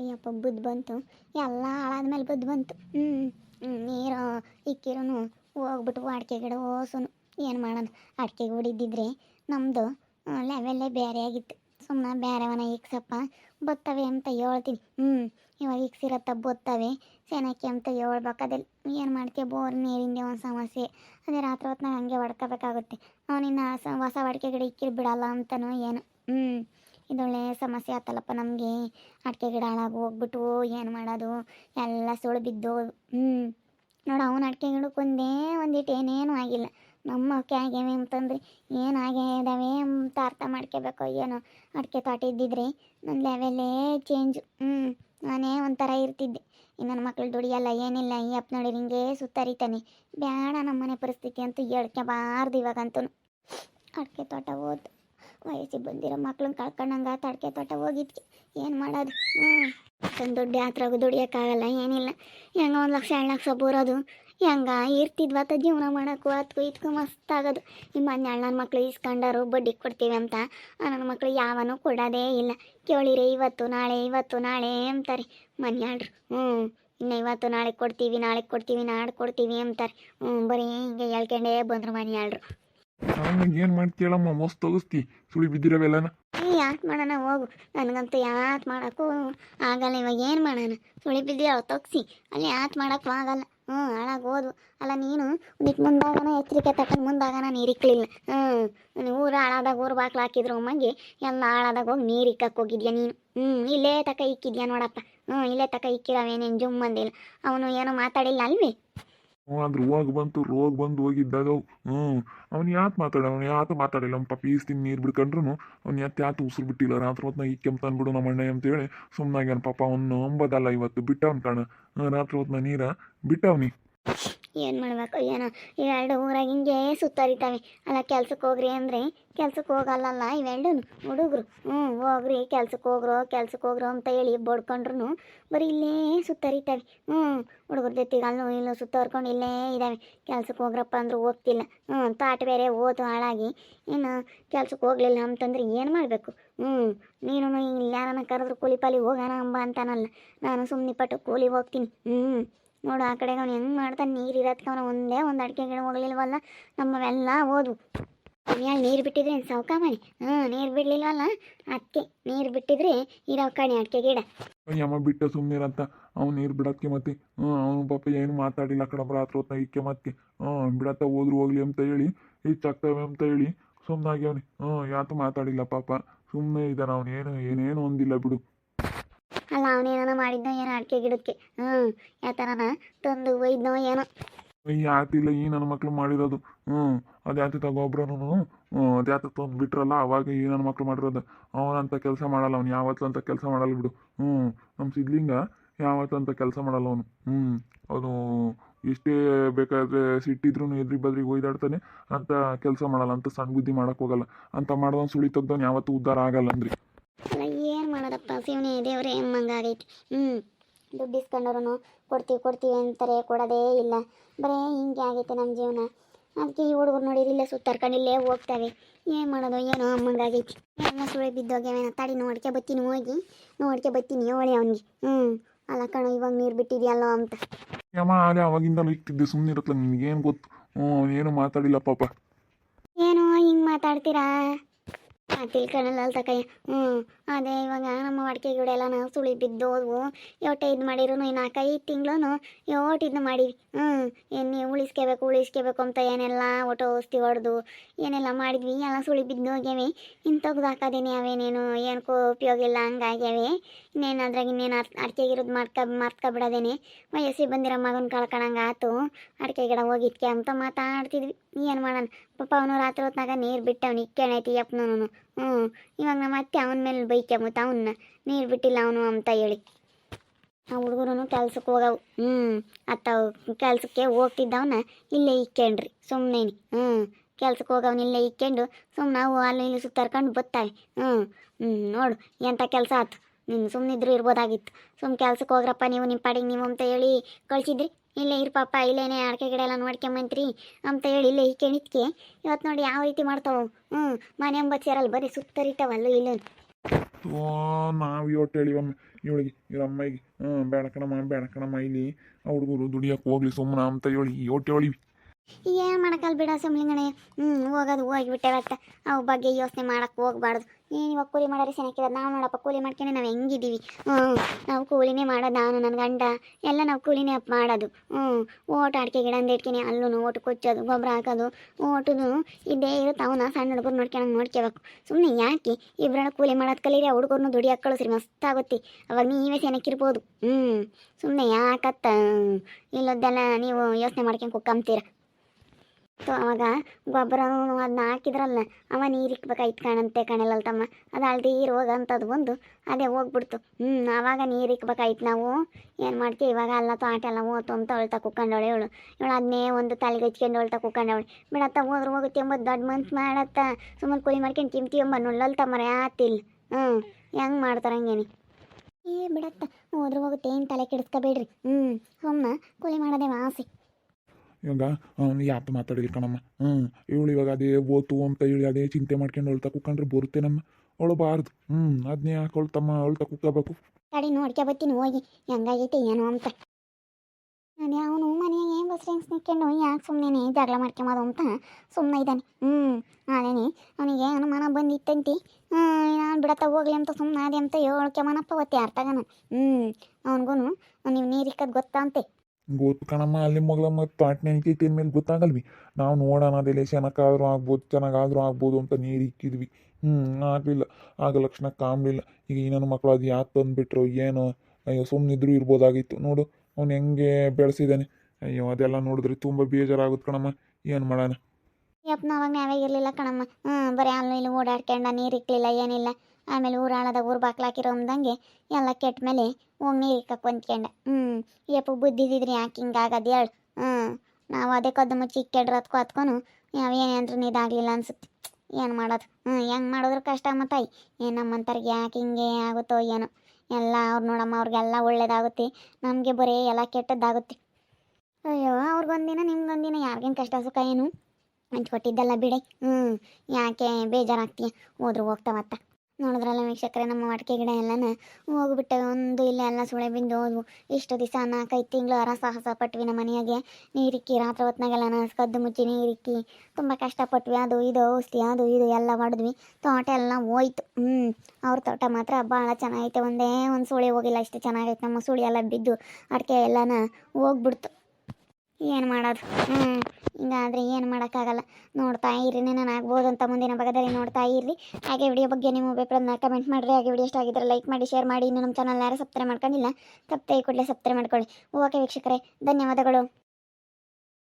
ಅಯ್ಯಪ್ಪ, ಬುದ್ಧಿ ಬಂತು. ಎಲ್ಲ ಹಾಳಾದ್ಮೇಲೆ ಬುದ್ಧಿ ಬಂತು. ಹ್ಞೂ ನೀರು, ಇಕ್ಕಿರೋನು ಹೋಗ್ಬಿಟ್ಟು ಅಡಿಕೆ ಗಿಡ ಓಸುನು ಏನು ಮಾಡೋದು? ಅಡಿಕೆ ಗಿಡ ಇದ್ದಿದ್ರೆ ನಮ್ಮದು ಲೆವೆಲ್ಲೇ ಬೇರೆ ಆಗಿತ್ತು. ಸುಮ್ಮನೆ ಬೇರೆವನ ಇಕ್ಸಪ್ಪ ಬತ್ತವೆ ಅಂತ ಹೇಳ್ತೀನಿ. ಹ್ಞೂ ಇವಾಗ ಇಕ್ಸಿರತ್ತ ಬತ್ತವೆ ಸೆನಕ್ಕೆ ಅಂತ ಹೇಳ್ಬೇಕಾದಲ್ಲಿ ಏನು ಮಾಡ್ತೀಯ? ಬೋರ್ ನೀರಿಂದ ಒಂದು ಸಮಸ್ಯೆ. ಅದೇ ರಾತ್ರಿ ಹೊತ್ನಾಗ ಹಂಗೆ ಹೊಡ್ಕೋಬೇಕಾಗುತ್ತೆ. ಅವನಿನ್ನ ಹೊಸ ಅಡಿಕೆ ಗಿಡ ಇಕ್ಕಿರ್ ಬಿಡಲ್ಲ ಅಂತನೋ ಏನು. ಹ್ಞೂ ಇದೊಳ್ಳೆ ಸಮಸ್ಯೆ ಆತಲ್ಲಪ್ಪ ನಮಗೆ. ಅಡಿಕೆ ಗಿಡ ಹಾಳಾಗಿ ಹೋಗ್ಬಿಟ್ಟು ಏನು ಮಾಡೋದು? ಎಲ್ಲ ಸುಳು ಬಿದ್ದು. ಹ್ಞೂ ನೋಡು ಅವನ ಅಡಿಕೆ ಗಿಡಕ್ಕೆ ಒಂದೇ ಒಂದಿಟ್ಟು ಏನೇನು ಆಗಿಲ್ಲ. ನಮ್ಮ ಆಗ್ಯಾವೆ ಅಂತಂದ್ರೆ ಏನು ಇದಾವೆ ಅಂತ ಅರ್ಥ ಮಾಡ್ಕೋಬೇಕು ಏನೋ ಅಡಿಕೆ ತೋಟ ಇದ್ದಿದ್ರೆ ನನ್ನ ಲೆವೆಲ್ಲೇ ಚೇಂಜ್ ಹ್ಞೂ ನಾನೇ ಒಂಥರ ಇರ್ತಿದ್ದೆ. ಇನ್ನು ನನ್ನ ಮಕ್ಳು ದುಡಿಯಲ್ಲ, ಏನಿಲ್ಲ, ಈ ಅಪ್ಪ ನೋಡಿ ಹಿಂಗೆ ಸುತ್ತರಿತಾನೆ. ಬೇಡ ನಮ್ಮನೆ ಪರಿಸ್ಥಿತಿ ಅಂತೂ ಹೇಳ್ಕೋಬಾರ್ದು ಇವಾಗಂತೂ ಅಡಿಕೆ ತೋಟ ಹೋದ್ ವಯಸ್ಸಿಗೆ ಬಂದಿರೋ ಮಕ್ಳನ್ನ ಕಳ್ಕೊಂಡಂಗೆ ಆತ ಅಡಿಕೆ ತೋಟ ಹೋಗಿದ್ಕೆ. ಏನು ಮಾಡೋದು? ಹ್ಞೂ ಅಷ್ಟೊಂದು ದುಡ್ಡು ಯಾತ್ರಾಗೂ ದುಡಿಯೋಕ್ಕಾಗಲ್ಲ, ಏನಿಲ್ಲ. ಹೆಂಗೆ ಒಂದು ಲಕ್ಷ, ಎರಡು ಲಕ್ಷ ಬರೋದು. ಇರ್ತಿದ್ವ ಇರ್ತಿದ್ವತ್ತ ಜೀವನ ಮಾಡೋಕ್ಕೂ ಅದಕ್ಕೂ ಇದಕ್ಕೂ ಮಸ್ತ್ ಆಗೋದು ನಿಮ್ಮ ಮನೆ ಅಣ್ಣನ ಮಕ್ಳು ಇಸ್ಕೊಂಡಾರು ಬಡ್ಡಿ ಕೊಡ್ತೀವಿ ಅಂತ. ನನ್ನ ಮಕ್ಳು ಯಾವನೂ ಕೊಡೋದೇ ಇಲ್ಲ. ಕೇಳಿರಿ, ಇವತ್ತು ನಾಳೆ ಇವತ್ತು ನಾಳೆ ಅಂತಾರೆ. ಮನ್ಯಾಳ್ರು ಹ್ಞೂ ಇನ್ನು ಇವತ್ತು ನಾಳೆ ಕೊಡ್ತೀವಿ ನಾಳೆ ಕೊಡ್ತೀವಿ ನಾಳೆ ಕೊಡ್ತೀವಿ ಅಂತಾರೆ. ಹ್ಞೂ ಬರೀ ಹಿಂಗೆ ಹೇಳ್ಕೊಂಡೇ ಬಂದ್ರು ಮನ್ಯಾಳ್ರು. ಹಂಗೆ ಏನು ಮಾಡ್ತೀಯಳಮ್ಮ? ಮೋಸ ತಗಸ್ತಿ. ಸುಳಿ ಬಿದ್ದಿರವೆಲ್ಲನ? ಯಾಕೆ ಮಾಡೋಣ? ಹೋಗು. ನನಗಂತೂ ಯಾತ್ ಮಾಡೋಕ್ಕೂ ಆಗಲ್ಲ. ಇವಾಗ ಏನು ಮಾಡೋಣ? ಸುಳಿ ಬಿದ್ದಿ ತೊಗ್ಸಿ. ಅಲ್ಲಿ ಯಾತ್ ಮಾಡೋಕ್ಕೂ ಆಗಲ್ಲ. ಹ್ಞೂ ಹಾಳಾಗಿ ಹೋದ್ವು. ಅಲ್ಲ, ನೀನು ಬಿಟ್ಟು ಮುಂದಾಗನ ಎಚ್ಚರಿಕೆ ತಕೊಂಡು ಮುಂದಾಗನ ನೀರು ಇಕ್ಕಲಿಲ್ಲ ಹ್ಞೂ ಊರು ಹಾಳಾದಾಗ ಊರು ಬಾಕ್ಲು ಹಾಕಿದ್ರು ಅಮ್ಮಂಗೆ ಎಲ್ಲ ಹಾಳಾದಾಗ ಹೋಗಿ ನೀರು ಇಕ್ಕಕ್ಕೆ ಹೋಗಿದ್ಯಾ ನೀನು? ಹ್ಞೂ ಇಲ್ಲೇ ತಕ ಇಕ್ಕಿದ್ಯಾ ನೋಡಪ್ಪ. ಹ್ಞೂ ಇಲ್ಲೇ ತಕ ಇಕ್ಕಿರವೇನೇನು ಜುಮ್ ಬಂದಿಲ್ಲ ಅವನು ಏನೋ ಮಾತಾಡಿಲ್ಲ ಅಲ್ವೇ? ಹ್ಞೂ ರೋಗ ಬಂತು ರೋಗ ಬಂದು ಹೋಗಿದ್ದಾಗ ಹ್ಞೂ ಅವ್ನು ಯಾತ್ ಮಾತಾಡ, ಅವ್ನು ಯಾತು ಮಾತಾಡಿಲ್ಲ ಅವ್ನು ಪಾಪ ಈಸ್ತಿನ ನೀರು ಬಿಡ್ಕೊಂಡ್ರು ಅವ್ನು ಯಾತ್ ಯಾತು ಉಸಿರು ಬಿಟ್ಟಿಲ್ಲ, ರಾತ್ರಿ ಹೊತ್ನಾಗ ಇಕ್ಕೆಂತ ಅಂದ್ಬಿಡು ನಮ್ಮ ಅಣ್ಣ ಅಂತೇಳಿ ಸುಮ್ಮನಾಗ್ಯಾನ ಪಾಪ ಅವ್ನು ಅಂಬದಲ್ಲ ಇವತ್ತು, ಬಿಟ್ಟವ್ನ ಕಣ. ರಾತ್ರಿ ಹೊತ್ನ ನೀರ, ಬಿಟ್ಟವ್ನಿ. ಏನು ಮಾಡಬೇಕು? ಏನೋ ಇವೆರಡು ಊರಾಗ ಹಿಂಗೆ ಸುತ್ತರಿತಾವೆ ಅಲ್ಲ ಕೆಲ್ಸಕ್ಕೆ ಹೋಗ್ರಿ ಅಂದರೆ ಕೆಲ್ಸಕ್ಕೆ ಹೋಗಲ್ಲಲ್ಲ ಇವೆರಡು ಹುಡುಗರು? ಹ್ಞೂ ಹೋಗ್ರಿ ಕೆಲ್ಸಕ್ಕೆ ಹೋಗ್ರು ಕೆಲ್ಸಕ್ಕೆ ಹೋಗ್ರು ಅಂತ ಹೇಳಿ ಬಡ್ಕೊಂಡ್ರು ಬರೀ ಇಲ್ಲೇ ಸುತ್ತರಿತಾವೆ ಹ್ಞೂ ಹುಡುಗರ ಜೊತೆಗೆ ಅಲ್ಲೂ ಇಲ್ಲೂ ಸುತ್ತರ್ಕೊಂಡು ಇಲ್ಲೇ ಇದ್ದಾವೆ. ಕೆಲ್ಸಕ್ಕೆ ಹೋಗ್ರಪ್ಪ ಅಂದ್ರೆ ಹೋಗ್ತಿಲ್ಲ ಹ್ಞೂ ತಾಟ ಬೇರೆ ಓದು ಹಾಳಾಗಿ ಇನ್ನು ಕೆಲ್ಸಕ್ಕೆ ಹೋಗ್ಲಿಲ್ಲ ಅಂತಂದ್ರೆ ಏನು ಮಾಡಬೇಕು? ಹ್ಞೂ ನೀನು ಇಲ್ಲಿ ಯಾರನ್ನ ಕರೆದ್ರು ಕೂಲಿ ಪಾಲಿ ಹೋಗೋಣ ಅಂಬ ಅಂತಾನಲ್ಲ. ನಾನು ಸುಮ್ಮನೆ ಪಟ್ಟು ಕೂಲಿ ಹೋಗ್ತೀನಿ. ಹ್ಞೂ ನೋಡು, ಆ ಕಡೆಗೆ ಅವ್ನು ಹೆಂಗೆ ಮಾಡ್ತಾನೆ? ನೀರು ಇರೋದಕ್ಕೆ ಅವನು ಒಂದೇ ಒಂದು ಅಡಿಕೆ ಗಿಡ ಹೋಗ್ಲಿಲ್ವಲ್ಲ? ನಮ್ಮವೆಲ್ಲ ಓದು ಮನೆಯಲ್ಲಿ ನೀರು ಬಿಟ್ಟಿದ್ರೆ ಸೌಕ ಮನೆ ಹ್ಞೂ ನೀರು ಬಿಡ್ಲಿಲ್ವಲ್ಲ? ಅದಕ್ಕೆ ನೀರು ಬಿಟ್ಟಿದ್ರೆ ಇರೋ ಕಾಣಿ ಅಡಿಕೆ ಗಿಡ. ಯಮ್ಮ ಬಿಟ್ಟ ಸುಮ್ಮನಿರಂತ ಅವ್ನು ನೀರು ಬಿಡಕ್ಕೆ ಮತ್ತೆ. ಹ್ಞೂ ಅವನು ಪಾಪ ಏನು ಮಾತಾಡಿಲ್ಲ ಕಣ ರಾತ್ರಿ ಹೊತ್ನಾಗ ಇಕ್ಕೆ ಮತ್ತೆ. ಹ್ಞೂ ಬಿಡತ್ತ ಹೋದ್ರು ಹೋಗ್ಲಿ ಅಂತ ಹೇಳಿ ಹೆಚ್ಚಾಗ್ತವೆ ಅಂತ ಹೇಳಿ ಸುಮ್ಮನಾಗ್ಯವನಿ ಹ್ಞೂ ಯಾತು ಮಾತಾಡಿಲ್ಲ ಪಾಪ. ಸುಮ್ಮನೆ ಇದ್ದಾನೆ ಅವ್ನು. ಏನು, ಏನೇನು ಒಂದಿಲ್ಲ ಬಿಡು. ಅಲ್ಲ ಅವನೇನೋ ಮಾಡಿದ್ನೋ ಏನೋ ಅಡಿಕೆ ಗಿಡಕ್ಕೆ. ಹ್ಞೂ ಯಾವ ತಂದು ಒಯ್ದನೋ ಏನೋ. ಈ ನನ್ನ ಮಕ್ಳು ಮಾಡಿರೋದು. ಹ್ಮ್ ಅದ್ಯಾತ ಹ್ಞೂ ಅದ್ಯಾತ ತಂದು ಬಿಟ್ರಲ್ಲ, ಅವಾಗ ಈ ನನ್ನ ಮಕ್ಳು ಮಾಡಿರೋದು. ಅವನಂತ ಕೆಲಸ ಮಾಡಲ್ಲ ಅವ್ನು ಅಂತ ಕೆಲಸ ಮಾಡಲ್ಲ ಬಿಡು. ಹ್ಮ್ ನಮ್ಮ ಸಿದ್ಲಿಂಗ ಅಂತ ಕೆಲಸ ಮಾಡಲ್ಲ ಅವನು. ಹ್ಞೂ ಅವನು ಎಷ್ಟೇ ಬೇಕಾದ್ರೆ ಸಿಟ್ಟಿದ್ರು ಎದ್ರಿ ಬದ್ರಿಗೆ ಒಯ್ದಾಡ್ತಾನೆ, ಅಂತ ಕೆಲಸ ಮಾಡಲ್ಲ, ಅಂತ ಸಣ್ಣ ಬುದ್ಧಿ ಮಾಡಕ್ ಹೋಗಲ್ಲ. ಅಂತ ಮಾಡ್ದವ್ನು ಸುಳಿ ತೆಗ್ದವ್ನು ಯಾವತ್ತೂ ಉದ್ಧಾರ ಆಗಲ್ಲ ಅಂದ್ರಿ. ಅಲ್ಲ ಏನು ಮಾಡೋದಪ್ಪ ಶಿವನೇ ದೇವ್ರೆ ಆಗೈತಿ. ಹ್ಞೂ ದುಡ್ಡು ಇಸ್ಕೊಂಡವ್ರು ಕೊಡ್ತೀವಿ ಕೊಡ್ತೀವಿ ಅಂತಾರೆ ಕೊಡೋದೇ ಇಲ್ಲ. ಬರೇ ಹಿಂಗೆ ಆಗೈತೆ ನಮ್ಮ ಜೀವನ. ಅದಕ್ಕೆ ಈ ಹುಡುಗರು ನೋಡಿರಿ ಇಲ್ಲೇ ಸುತ್ತಾರ್ಕೊಂಡು ಇಲ್ಲೇ ಹೋಗ್ತವೆ. ಏನು ಮಾಡೋದು ಏನೋ ಅಮ್ಮಂಗಾಗೈತಿ ಎಲ್ಲ ಸುಳಿ ಬಿದ್ದೋಗ್ಯಾವೇನ ತಾಡಿ ನೋಡ್ಕೆ ಬತ್ತೀನಿ ಹೋಗಿ. ನೋಡ್ಕೆ ಬತ್ತೀನಿ ಹೋಳಿ ಅವನಿಗೆ. ಹ್ಞೂ ಅಲ್ಲ ಕಣೋ ಇವಾಗ ನೀರು ಬಿಟ್ಟಿದ್ಯಲ್ಲೋ ಅಂತ. ಯಮ್ಮ ಅದೇ ಅವಾಗಿಂದಲೂ ಇಕ್ತಿದ್ದೆ ಸುಮ್ಮನೆ ಇರತ್ತಲ್ಲ ನಿನಗೇನು ಗೊತ್ತು? ಹ್ಞೂ ಏನು ಮಾತಾಡಿಲ್ಲ ಪಾಪ. ಏನೋ ಹಿಂಗೆ ಮಾತಾಡ್ತೀರಾ? ತಿಳ್ಕೊಳಲ್ಲ ತಕಯ್ಯ ಹ್ಞೂ ಅದೇ ಇವಾಗ ನಮ್ಮ ಅಡಿಕೆ ಗಿಡ ಎಲ್ಲ ನಾವು ಸುಳಿ ಬಿದ್ದೋದ್ವು. ಯೋಟೆ ಇದು ಮಾಡಿರು ಈ ನಾಲ್ಕೈದು ತಿಂಗಳು ಯೋಟ್ ಇದು ಮಾಡಿವಿ ಹ್ಞೂ ಏನು ಉಳಿಸ್ಕೋಬೇಕು ಉಳಿಸ್ಕೋಬೇಕು ಅಂತ ಏನೆಲ್ಲ ಒಟ್ಟು ಔಷಧಿ ಹೊಡೆದು ಏನೆಲ್ಲ ಮಾಡಿದ್ವಿ, ಎಲ್ಲ ಸುಳಿ ಬಿದ್ದು ಹೋಗ್ಯಾವೆ ಇನ್ನು ತೆಗ್ದು ಹಾಕೋದೇನೆ ಅವೇನೇನು ಏನಕ್ಕೂ ಉಪಯೋಗ ಇಲ್ಲ, ಹಂಗಾಗ್ಯಾವೆ. ಇನ್ನೇನು ಅದ್ರಾಗ ಇನ್ನೇನು ಅಡಿಕೆ ಗಿಡದ ಮಾಡ್ಕ ಮರ್ತ್ಕೊಬಿಡೋದೇನೆ ವಯಸ್ಸಿಗೆ ಬಂದಿರೋ ಮಗನ ಕಳ್ಕೊಳಂಗೆ ಆಯ್ತು ಅಡಿಕೆ ಗಿಡ ಹೋಗಿದ್ಕೆ ಅಂತ ಮಾತಾಡ್ತಿದ್ವಿ. ಏನು ಮಾಡೋಣ? ಪಾಪ ಅವನು ರಾತ್ರಿ ಹೊತ್ನಾಗ ನೀರು ಬಿಟ್ಟವನು, ಇಕ್ಕೇಣೈತಿ ಯಪ್ಪನೂ ಹ್ಞೂ ಇವಾಗ ನಮ್ಮ ಅತ್ತೆ ಅವನ ಮೇಲೆ ಬೈಕ್ಯಂಬತ್ತ ಅವನ್ನ. ನೀರು ಬಿಟ್ಟಿಲ್ಲ ಅವನು ಅಂತ ಹೇಳಿ. ಆ ಹುಡುಗರು ಕೆಲ್ಸಕ್ಕೆ ಹೋಗವು. ಹ್ಞೂ ಅತ್ತ ಕೆಲ್ಸಕ್ಕೆ ಹೋಗ್ತಿದ್ದವನ ಇಲ್ಲೇ ಇಕ್ಕೇಣ್ರಿ ಸುಮ್ಮನೆ ಹ್ಞೂ ಕೆಲ್ಸಕ್ಕೆ ಹೋಗವ್ನ ಇಲ್ಲೇ ಇಕ್ಕೊಂಡು ಸುಮ್ಮನೆ ನಾವು ಅಲ್ಲಿ ಇಲ್ಲಿ ಸುತ್ತಾರ್ಕೊಂಡು ಬತ್ತಾವೆ ಹ್ಞೂ ಹ್ಞೂ ನೋಡು ಎಂಥ ಕೆಲಸ ಆಯ್ತು ನೀನು ಸುಮ್ಮನಿದ್ರು ಇರ್ಬೋದಾಗಿತ್ತು. ಸುಮ್ಮನೆ ಕೆಲ್ಸಕ್ಕೆ ಹೋಗ್ರಪ್ಪ ನೀವು ನಿಮ್ಮ ಪಾಡಿಗೆ ನೀವು ಅಂತ ಹೇಳಿ ಕಳಿಸಿದ್ರಿ. ಇಲ್ಲೇ ಇರು ಪಾಪ, ಇಲ್ಲೇನೆ ಅಡಿಕೆ ಗಿಡ ಎಲ್ಲ ನೋಡ್ಕೊಂಬಂತ್ರಿ ಅಂತ ಹೇಳಿ ಇಲ್ಲೇ ಇಕ್ಕೊಂಡಿದ್ಕೆ ಇವತ್ತು ನೋಡಿ ಯಾವ ರೀತಿ ಮಾಡ್ತಾವೆ ಹ್ಞೂ ಮನೆ ಎಂಬತ್ತು ಸೇರಲ್ಲ ಬರೀ ಸುತ್ತರಿತಾವಲ್ಲ ಇಲ್ಲ ನಾವು ಇವತ್ತು ಹೇಳಿ ಒಮ್ಮೆ ಇವಳಿಗೆ, ಇವ್ರ ಅಮ್ಮಗೆ ಹ್ಞೂ ಬೇಡ ಕಣಮ್ಮ ಬೇಡ ಕಣಮ್ಮ, ಇಲ್ಲಿ ಹುಡುಗರು ದುಡಿಯಕ್ಕೆ ಹೋಗ್ಲಿ ಸುಮ್ಮನೆ ಅಂತ ಹೇಳಿ ಇವತ್ತು ಹೇಳಿವಿ. ಏನು ಮಾಡೋಕ್ಕಲ್ಲ ಬಿಡ ಸಂಬ್ಳಿಂಗಣೆ ಹ್ಞೂ ಹೋಗೋದು, ಹೋಗಿಬಿಟ್ಟೆ ಬರ್ತ ಅವು ಬಗ್ಗೆ ಯೋಚನೆ ಮಾಡಕ್ಕೆ ಹೋಗ್ಬಾರ್ದು. ಏನು ಇವಾಗ ಕೂಲಿ ಮಾಡೋರು ಚೆನ್ನಾಗಿರೋದು ನಾವು ನೋಡಪ್ಪ, ಕೂಲಿ ಮಾಡ್ಕೊಂಡು ನಾವು ಹೆಂಗಿದ್ದೀವಿ? ಹ್ಞೂ ನಾವು ಕೂಲಿನೇ ಮಾಡೋದು ನಾನು ನನ್ನ ಗಂಡ. ಎಲ್ಲ ನಾವು ಕೂಲಿನೇ ಮಾಡೋದು. ಹ್ಞೂ ಓಟ್ ಅಡಿಕೆ ಗಿಡ ಅಂದಿಟ್ತೀನಿ ಅಲ್ಲೂ ಓಟು ಕೊಚ್ಚೋದು ಗೊಬ್ಬರ ಹಾಕೋದು ಓಟುದು ಇದೇ ಇರುತ್ತೆ ಅವನ ಸಣ್ಣ ಹುಡುಗರು ನೋಡ್ಕೊಳಂಗೆ ನೋಡ್ಕೋಬೇಕು ಸುಮ್ಮನೆ ಯಾಕೆ? ಇಬ್ಬರನ್ನ ಕೂಲಿ ಮಾಡೋದು ಕಲೀರಿ, ಆ ದುಡಿ ದುಡಿಯಕ್ಕೆ ಕಳಿಸ್ರಿ ಮಸ್ತಾಗುತ್ತೆ ಅವಾಗ ನೀವೇ ಚೆನ್ನಾಗಿರ್ಬೋದು ಹ್ಞೂ ಸುಮ್ಮನೆ ಯಾಕತ್ತ? ಇಲ್ಲದ್ದೆಲ್ಲ ನೀವು ಯೋಚನೆ ಮಾಡ್ಕೊಂಡು ಕುಕ್ಕಂತೀರ ಸೊ ಅವಾಗ ಗೊಬ್ಬರ ಅದನ್ನ ಹಾಕಿದ್ರಲ್ಲ, ಅವ ನೀರು ಇಕ್ಬೇಕಾಯ್ತು ಕಾಣಂತೆ ಕಾಣಲ್ಲ ತಮ್ಮ. ಅದು ಹಳದಿ ರೋಗ ಅಂತದು ಬಂದು ಅದೇ ಹೋಗ್ಬಿಡ್ತು. ಹ್ಞೂ ಅವಾಗ ನೀರು ಇಕ್ಬೇಕಾಯ್ತು ನಾವು. ಏನು ಮಾಡ್ತೀವಿ ಇವಾಗ ಅಲ್ಲ ತೋಟ ಎಲ್ಲ ಹೋತು ಅಂತ ಅಳ್ತಾ ಕುಕ್ಕಂಡವಳೆ ಇವಳು. ಇವಳು ಅದನ್ನೇ ಒಂದು ತಲೆಗೆ ಹಚ್ಕೊಂಡು ಅಳ್ತಾ ಕುಕ್ಕಂಡವಳೆ. ಬಿಡತ್ತ, ಹೋದ್ರೆ ಹೋಗುತ್ತೆ ಎಂಬತ್ತು ದೊಡ್ಡ ಮನ್ಸು ಮಾಡತ್ತ. ಸುಮ್ಮನೆ ಕೂಲಿ ಮಾಡ್ಕೊಂಡು ತಿಂತೀವಿ ಎಂಬ ನುಳ್ಳಲ್ತ ಮರ ಆತಿಲ್ಲ ಹ್ಞೂ ಹೆಂಗೆ ಮಾಡ್ತಾರೆ ಹಂಗೇನಿ. ಏ, ಬಿಡತ್ತ, ಹೋದ್ರೆ ಹೋಗುತ್ತೆ ಏನು ತಲೆ ಕೆಡಿಸ್ಕೋಬೇಡ್ರಿ. ಹ್ಞೂ ಸುಮ್ಮನೆ ಕೂಲಿ ಮಾಡೋದೇ ವಾಸಿ. ಇವಾಗ ಯಾಪ ಮಾತಾಡಿಲ್ಲ ಹ್ಞೂ ಇವಳು ಇವಾಗ ಅದೇ ಓತು ಅಂತ ಹೇಳಿ ಅದೇ ಚಿಂತೆ ಮಾಡ್ಕೊಂಡು ಅಳ್ತಾ ಕುಕ್ಕಂಡ್ರೆ ಬರುತ್ತೇನಮ್ಮ ಬಾರ್ದು. ಹ್ಞೂ ಅದನ್ನೇ ಹಾಕೊಳ್ತಮ್ಮ ಅಳ್ತಾ ಕುಕ್ಕಬೇಕು. ತಡಿ ನೋಡ್ಕೆ ಬತ್ತೀನಿ, ಹೋಗಿ. ಹೆಂಗಾಗೈತೆ, ಏನೋ ಅಂತ. ನಾನು ಅವನು ಮನೆಯಾಗ ಬಸ್ ಫ್ರೆಂಡ್ಸ್ ನಿಕ್ಕೊಂಡು ಯಾಕೆ ಸುಮ್ಮನೆ ಜಗಳ ಮಾಡ್ಕೊಂಬೋದು ಅಂತ ಸುಮ್ಮನೆ ಇದ್ದಾನೆ. ಹ್ಞೂ ಅದೇನೆ ಅವನಿಗೆ ಅನುಮಾನ ಬಂದಿತ್ತಂತಿ. ನಾನು ಬಿಡತ್ತ ಹೋಗ್ಲಿ ಅಂತ ಸುಮ್ಮನೆ ಅದೇ ಅಂತ ಹೇಳ್ಕೊಂಬನಪ್ಪ ಒತ್ತೆ ಅರ್ಥಗನ ಹ್ಞೂ ಅವನಿಗೂ ನೀವು ನೀರಿಕ್ಕದು ಗೊತ್ತಾ ಅಂತೆ ಗೊತ್ತು ಕಣಮ್ಮ ಅಲ್ಲಿ ಮಗಳ ಮತ್ತು ಪಾಟ್ನೆ ಐತಿ ಮೇಲೆ ಗೊತ್ತಾಗಲ್ವಿ. ನಾವು ನೋಡೋಣ ಅದೆಲ್ಲ ಚೆನ್ನಾಗಾದ್ರೂ ಆಗ್ಬೋದು ಚೆನ್ನಾಗಾದ್ರೂ ಆಗ್ಬೋದು ಅಂತ ನೀರು ಇಕ್ಕಿದ್ವಿ. ಹ್ಞೂ ಆಗಲಿಲ್ಲ. ಆಗ ಲಕ್ಷಣ ಕಾಮ್ಲಿಲ್ಲ. ಈಗ ನನ್ನ ಮಕ್ಕಳು ಅದು ಯಾಕೆ ತಂದುಬಿಟ್ರು, ಏನು? ಅಯ್ಯೋ ಸುಮ್ಮನಿದ್ರೂ ಇರ್ಬೋದಾಗಿತ್ತು. ನೋಡು, ಅವ್ನು ಹೆಂಗೆ ಬೆಳೆಸಿದ್ದಾನೆ. ಅಯ್ಯೋ, ಅದೆಲ್ಲ ನೋಡಿದ್ರೆ ತುಂಬ ಬೇಜಾರಾಗುತ್ತೆ ಕಣಮ್ಮ. ಏನು ಮಾಡೋಣ? ಯಪ್ಪ, ನಾವಾಗ ನಾವೇ ಇರಲಿಲ್ಲ ಕಣಮ್ಮ. ಹ್ಞೂ ಬರೀ ಅಲ್ಲಿ ಓಡಾಡ್ಕೊಂಡ ನೀರು ಇಕ್ಕಲಿಲ್ಲ ಏನಿಲ್ಲ. ಆಮೇಲೆ ಊರಾಳದ ಊರು ಬಾಕ್ಲಾಕಿರೋ ಅಂದಂಗೆ ಎಲ್ಲ ಕೆಟ್ಟ ಮೇಲೆ ಹೋಗಿ ನೀರು ಇಕ್ಕಕ್ಕೆ ಹೊಂದ್ಕೊಂಡ. ಹ್ಞೂ ಯಪ್ಪ ಬುದ್ಧಿದಿದ್ರಿ ಯಾಕೆ ಹಿಂಗಾಗದು ಹೇಳು. ಹ್ಞೂ ನಾವು ಅದೇ ಕದ್ದು ಮುಚ್ಚಿ ಕೆಡ್ರ ಹತ್ಕೊ ಹತ್ಕೊನು ನಾವೇನೇನ್ರೂ ಇದಾಗಲಿಲ್ಲ ಅನ್ಸುತ್ತೆ. ಏನು ಮಾಡೋದು? ಹ್ಞೂ ಹೆಂಗೆ ಮಾಡಿದ್ರು ಕಷ್ಟ ಮತ್ತಾಯಿ. ಏನು ನಮ್ಮಂಥವ್ರಿಗೆ ಯಾಕೆ ಹಿಂಗೆ ಆಗುತ್ತೋ ಏನೋ. ಎಲ್ಲ ಅವ್ರು ನೋಡಮ್ಮ, ಅವ್ರಿಗೆಲ್ಲ ಒಳ್ಳೇದಾಗುತ್ತೆ. ನಮಗೆ ಬರೀ ಎಲ್ಲ ಕೆಟ್ಟದ್ದಾಗುತ್ತೆ. ಅಯ್ಯೋ, ಅವ್ರಿಗೊಂದಿನ ನಿಮ್ಗೊಂದಿನ ಯಾರಿಗೇನು ಕಷ್ಟ, ಸುಖ ಏನು? ಹಂಚ್ಕೊಟ್ಟಿದ್ದಲ್ಲ ಬಿಡಿ. ಹ್ಞೂ ಯಾಕೆ ಬೇಜಾರಾಗ್ತೀಯ? ಹೋದ್ರು ಹೋಗ್ತಾವತ್ತ. ನೋಡಿದ್ರಲ್ಲ ವೀಕ್ಷಕರೇ, ನಮ್ಮ ಅಡಿಕೆ ಗಿಡ ಎಲ್ಲನ ಹೋಗ್ಬಿಟ್ಟೆ ಒಂದು ಇಲ್ಲ ಎಲ್ಲ ಸುಳೆ ಬಿಂದು ಹೋದ್ವು. ಇಷ್ಟು ದಿವಸ ನಾಲ್ಕೈದು ತಿಂಗಳು ಅರ ಸಾಹಸ ಪಟ್ವಿ ನಮ್ಮ ಮನೆಯಾಗೆ. ನೀರಿಕ್ಕಿ, ರಾತ್ರಿ ಹೊತ್ನಾಗೆಲ್ಲ ಕದ್ದು ಮುಚ್ಚಿ ನೀರಿಕ್ಕಿ. ತುಂಬ ಕಷ್ಟಪಟ್ವಿ. ಅದು, ಇದು, ಔಷಧಿ, ಅದು, ಇದು ಎಲ್ಲ ಮಾಡಿದ್ವಿ. ತೋಟ ಎಲ್ಲ ಹೋಯ್ತು. ಹ್ಞೂ ಅವ್ರ ತೋಟ ಮಾತ್ರ ಭಾಳ ಚೆನ್ನಾಗೈತೆ. ಒಂದೇ ಒಂದು ಸುಳಿ ಹೋಗಿಲ್ಲ. ಇಷ್ಟು ಚೆನ್ನಾಗೈತೆ. ನಮ್ಮ ಸುಳಿ ಎಲ್ಲ ಬಿದ್ದು ಅಡಿಕೆ ಎಲ್ಲನ ಹೋಗ್ಬಿಡ್ತು. ಏನು ಮಾಡೋದು? ಹ್ಞೂ ಹಿಂಗಾದರೆ ಏನು ಮಾಡೋಕ್ಕಾಗಲ್ಲ. ನೋಡ್ತಾ ಇರಿ ನಾನು ಆಗ್ಬೋದು ಅಂತ ಮುಂದಿನ ಭಾಗದಲ್ಲಿ ನೋಡ್ತಾ ಇರ್ರಿ. ಹಾಗೆ ವಿಡಿಯೋ ಬಗ್ಗೆ ನಿಮ್ಮ ಅಭಿಪ್ರಾಯನ ಕಮೆಂಟ್ ಮಾಡಿರಿ. ಹಾಗೆ ವಿಡಿಯೋ ಇಷ್ಟ ಆಗಿದ್ರೆ ಲೈಕ್ ಮಾಡಿ ಶೇರ್ ಮಾಡಿ. ಇನ್ನು ನಮ್ಮ ಚಾನಲ್ ಯಾರು ಸಬ್ಸ್ಕ್ರೈಬ್ ಮಾಡ್ಕೊಂಡಿಲ್ಲ ತಪ್ಪದೆ ಕೂಡಲೇ ಸಬ್ಸ್ಕ್ರೈಬ್ ಮಾಡ್ಕೊಳ್ಳಿ. ಓಕೆ ವೀಕ್ಷಕರೇ, ಧನ್ಯವಾದಗಳು.